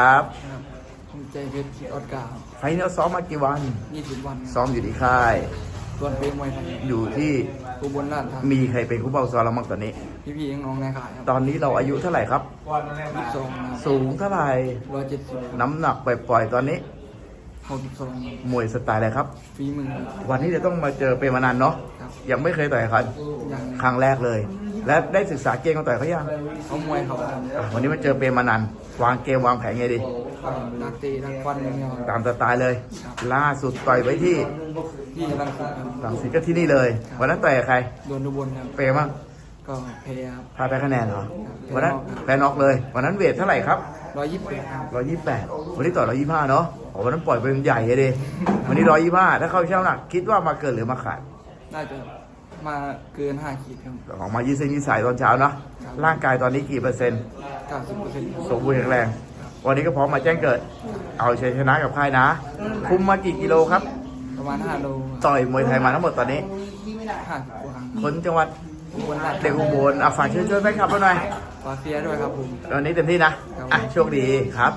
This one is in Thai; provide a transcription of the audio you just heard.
ครับครับผมใจเพชรออดกาไฟนี้เราซ้อมมากี่วันยี่สิบวันซ้อมอยู่ที่ค่าย ส่วนเป็นมวยไทยอยู่ที่อุบลราชธานีมีใครเป็นคู่เป้าซ้อมเราบ้างตอนนี้ พี่พี่ๆน้องๆในข่ายครับตอนนี้เราอายุเท่าไหร่ครับ ยี่สิบสองนะครับสูงเท่าไหร่ ร้อยเจ็ดสิบน้ำหนักปล่อยๆตอนนี้ หกสิบสองมวยสไตล์อะไรครับ ฝีมือวันนี้จะต้องมาเจอเปรมานันท์เนาะ ครับยังไม่เคยต่อยเขาอย่างครั้งแรกเลย และได้ศึกษาเกมกันต่อยเขายังเขามวยเขาครับอะวันนี้มาเจอเปรมานันท์วางเกมวางแผนไงดี นักเตะนักฟันอย่างเงี้ยตามสไตล์เลย ล่าสุดต่อยไว้ที่ที่รังสิตครับสังสีก็ที่นี่เลย วันนั้นต่อยกับใคร โดนอุบลครับ เปรมั้งก็แพ้ครับ พาแพ้คะแนนเหรอครับวันนั้นแพ้น็อกเลย วันนั้นเวทเท่าไหร่ครับ ร้อยยี่สิบแปดครับร้อยยี่สิบแปดวันนี้ต่อร้อยยี่ห้าเนาะโอ้วันนั้นปล่อยเป็นใหญ่เลยดิวันนี้ร้อยยี่ห้าถ้าเข้าเช่าหนัก คิดว่ามาเกินหรือมาขาด น่าจะ มาเกินห้าขีดครับ ออกมายืดเส้นยืดสายตอนเช้าเนาะร่างกายตอนนี้กี่เปอร์เซ็นต์ เก้าสิบเปอร์เซ็นต์สมบูรณ์แข็งแรง วันนี้ก็พร้อมมาแจ้งเกิด เอาชัยชนะกับค่ายนะ คุมมากี่กิโลครับ ประมาณห้าโลต่อยมวยไทยมาทั้งหมดตอนนี้ ห้าสิบกว่าครั้งคนจังหวัดอุบลราชเด็กอุบลอะฝากช่วยช่วยแฟนคลับเราหน่อยฝากเสียร์ด้วยครับผม วันนี้เต็มที่นะ อะโชคดีครับ